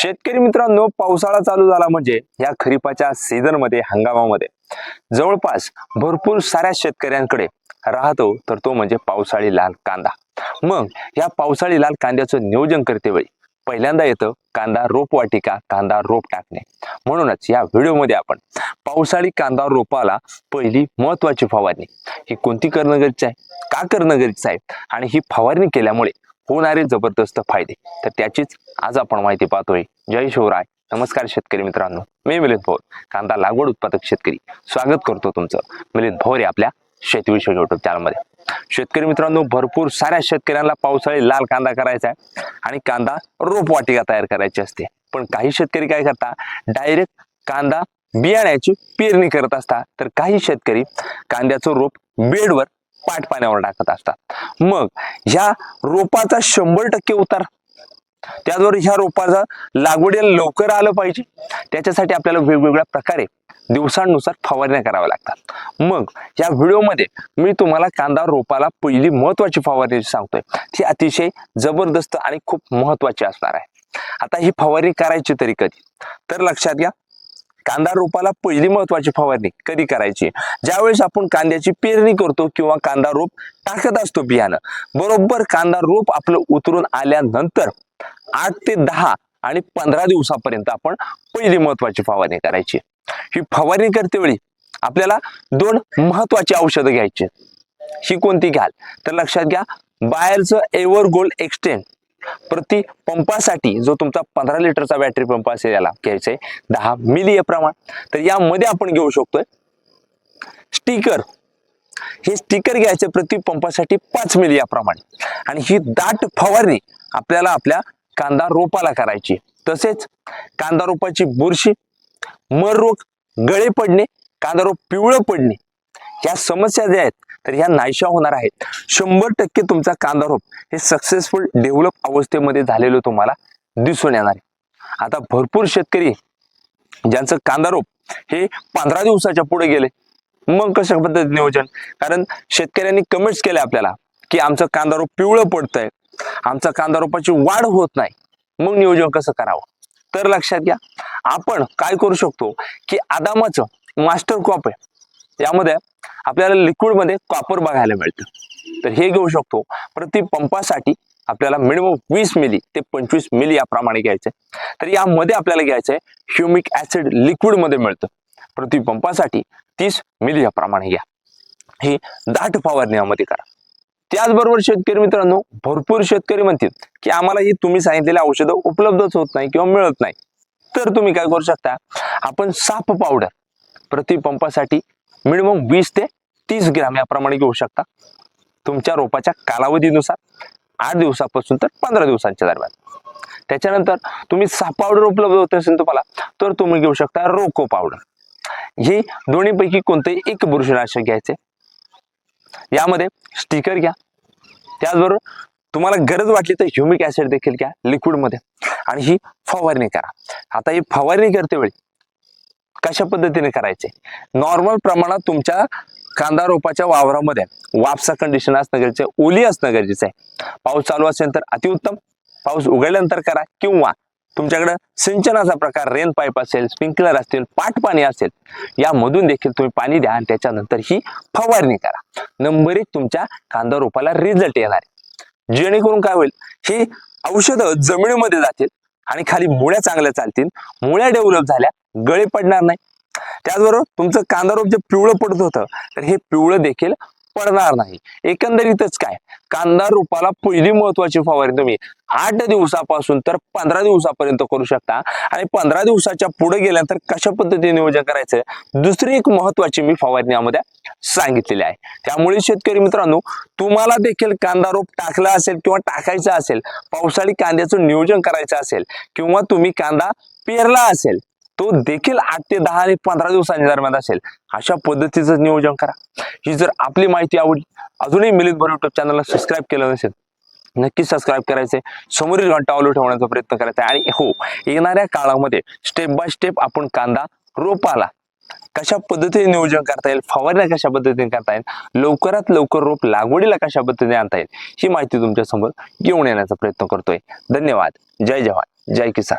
शेतकरी मित्रांनो पावसाळा चालू झाला म्हणजे या खरीपाच्या सीझनमध्ये हंगामामध्ये. जवळपास भरपूर साऱ्या शेतकऱ्यांकडे राहतो तर तो म्हणजे पावसाळी लाल कांदा. मग या पावसाळी लाल कांद्याचं नियोजन करते वेळी पहिल्यांदा येतं कांदा रोप वाटिका कांदा रोप टाकणे. म्हणूनच या व्हिडिओमध्ये आपण पावसाळी कांदा रोपाला पहिली महत्वाची फवारणी. ही कोणती करणं गरजेचं आहे? का करणं गरजेचं आहे? आणि ही फवारणी केल्यामुळे होणारे जबरदस्त फायदे. तर त्याचीच आज आपण माहिती पाहतोय. जय शिवराय. नमस्कार शेतकरी मित्रांनो. मी मिलिंद भोर कांदा लागवड उत्पादक शेतकरी. स्वागत करतो तुमचं मिलिंद भोर आपल्या शेतीविषयी युट्यूब चॅनलमध्ये शेतकरी मित्रांनो भरपूर साऱ्या शेतकऱ्यांना पावसाळी लाल कांदा करायचा आहे आणि कांदा रोप वाटिका तयार करायची असते. पण काही शेतकरी काय करतात डायरेक्ट कांदा बियाण्याची पेरणी करत असतात तर काही शेतकरी कांद्याचं रोप बेडवर पाठ पाण्यावर टाकत असतात. मग ह्या रोपाचा शंभर टक्के उतार. त्याचबरोबर ह्या रोपाचा लागवडीला लवकर आलं पाहिजे. त्याच्यासाठी आपल्याला वेगवेगळ्या प्रकारे दिवसांनुसार फवारण्या कराव्या लागतात. मग या व्हिडिओमध्ये मी तुम्हाला कांदा रोपाला पहिली महत्वाची फवारणी सांगतोय. ती अतिशय जबरदस्त आणि खूप महत्वाची असणार आहे. आता ही फवारणी करायची तरी कधी? तर लक्षात घ्या कांदा रोपाला पहिली महत्वाची फवारणी कधी करायची? ज्यावेळेस आपण कांद्याची पेरणी करतो किंवा कांदा रोप टाकत असतो बियाणं. बरोबर कांदा रोप आपलं उतरून आल्यानंतर आठ ते दहा आणि पंधरा दिवसापर्यंत आपण पहिली महत्वाची फवारणी करायची. ही फवारणी करते वेळी आपल्याला दोन महत्वाची औषधं घ्यायची ही कोणती घ्याल? तर लक्षात घ्या बाहेरचं एव्हर गोल्ड एक्सटेंड प्रति पंपासाठी जो तुमचा पंधरा लिटरचा बॅटरी पंप असेल याला घ्यायचंय दहा मिली प्रमाण. तर यामध्ये आपण घेऊ शकतोय स्टिकर हे स्टिकर घ्यायचे प्रति पंपासाठी पाच मिली याप्रमाणे आणि ही दाट फवारणी आपल्याला आपल्या कांदा रोपाला करायची. तसेच कांदा रोपाची बुरशी मर रोग गळे पडणे कांदा रोप पिवळं पडणे या समस्या ज्या आहेत तर ह्या नाहीशा होणार आहेत. शंभर टक्के तुमचा कांदा रोप हे सक्सेसफुल डेव्हलप अवस्थेमध्ये झालेलं तुम्हाला दिसून येणार आहे. आता भरपूर शेतकरी ज्यांचं कांदा रोप हे पंधरा दिवसाच्या पुढे गेले. मग कशा पद्धतीत नियोजन? कारण शेतकऱ्यांनी कमेंट्स केले आपल्याला की आमचं कांदा रोप पिवळं पडतंय. आमचा कांदा रोपाची वाढ होत नाही. मग नियोजन कसं करावं? तर लक्षात घ्या. आपण काय करू शकतो की आदामाचं मास्टर क्रॉप आहे. यामध्ये आपल्याला लिक्विडमध्ये कॉपर बघायला मिळतं. तर हे घेऊ शकतो. प्रति पंपासाठी आपल्याला मिनिमम वीस मिली ते पंचवीस मिली याप्रमाणे घ्यायचं तर यामध्ये आपल्याला घ्यायचंय ह्युमिक ऍसिड लिक्विडमध्ये मिळतं. प्रति पंपासाठी तीस मिली याप्रमाणे घ्या. ही दाट फवारणी यामध्ये करा. त्याचबरोबर शेतकरी मित्रांनो भरपूर शेतकरी म्हणतील की आम्हाला ही तुम्ही सांगितलेली औषधं उपलब्धच होत नाही किंवा मिळत नाही. तर तुम्ही काय करू शकता? आपण साप पावडर प्रति पंपासाठी मिनिमम वीस ते तीस ग्रॅम याप्रमाणे घेऊ शकता. तुमच्या रोपाच्या कालावधीनुसार आठ दिवसापासून तर पंधरा दिवसांच्या दरम्यान. त्याच्यानंतर तुम्ही सहा पावडर उपलब्ध होत असेल तुम्हाला तर तुम्ही घेऊ शकता रोको पावडर हे दोन्हीपैकी कोणतेही एक बुरशीनाशक घ्यायचे. यामध्ये स्टिकर घ्या. त्याचबरोबर तुम्हाला गरज वाटली तर ह्युमिक ऍसिड देखील घ्या लिक्विडमध्ये आणि ही फवारणी करा. आता ही फवारणी करते वेळी कशा पद्धतीने करायचे? नॉर्मल प्रमाणात तुमच्या कांदा रोपाच्या वावरामध्ये वापसा कंडिशन असणं गरजेचं आहे ओली असणं गरजेचं आहे. पाऊस चालू असेल तर अतिउत्तम. पाऊस उघडल्यानंतर करा किंवा तुमच्याकडं सिंचनाचा प्रकार रेन पाईप असेल स्प्रिंकलर असतील पाट पाणी असेल यामधून देखील तुम्ही पाणी द्या आणि त्याच्यानंतर ही फवारणी करा. नंबर एक तुमच्या कांदा रोपाला रिझल्ट येणार आहे. जेणेकरून काय होईल? ही औषधं जमिनीमध्ये जातील आणि खाली मुळ्या चांगल्या चालतील मुळ्या डेव्हलप झाल्या गळे पडणार नाही. त्याचबरोबर तुमचं कांदा रोप जे पिवळं पडत होतं तर हे पिवळं देखील पडणार नाही. एकंदरीतच काय? कांदा रोपाला पहिली महत्वाची फवारणी तुम्ही आठ दिवसापासून तर पंधरा दिवसापर्यंत करू शकता. आणि पंधरा दिवसाच्या पुढे गेल्यानंतर कशा पद्धतीने नियोजन करायचं? दुसरी एक महत्वाची मी फवारणी यामध्ये सांगितलेली आहे. त्यामुळे शेतकरी मित्रांनो तुम्हाला देखील कांदा रोप टाकला असेल किंवा टाकायचा असेल पावसाळी कांद्याचं नियोजन करायचं असेल किंवा तुम्ही कांदा पेरला असेल तो देखील आठ ते दहा आणि पंधरा दिवसांच्या दरम्यान असेल. अशा पद्धतीचं नियोजन करा. ही जर आपली माहिती आवडली अजूनही मिलिंद भर युट्यूब चॅनलला सबस्क्राईब केलं नसेल नक्की सबस्क्राईब करायचे समोरील घंटा ऑलो ठेवण्याचा प्रयत्न करायचा आहे. आणि हो येणाऱ्या काळामध्ये स्टेप बाय स्टेप आपण कांदा रोपाला कशा पद्धतीने नियोजन करता येईल फवारण्या कशा पद्धतीने करता येईल लवकरात लवकर रोप लागवडीला कशा पद्धतीने आणता येईल ही माहिती तुमच्यासमोर घेऊन येण्याचा प्रयत्न करतोय. धन्यवाद. जय जवान. जय किसान.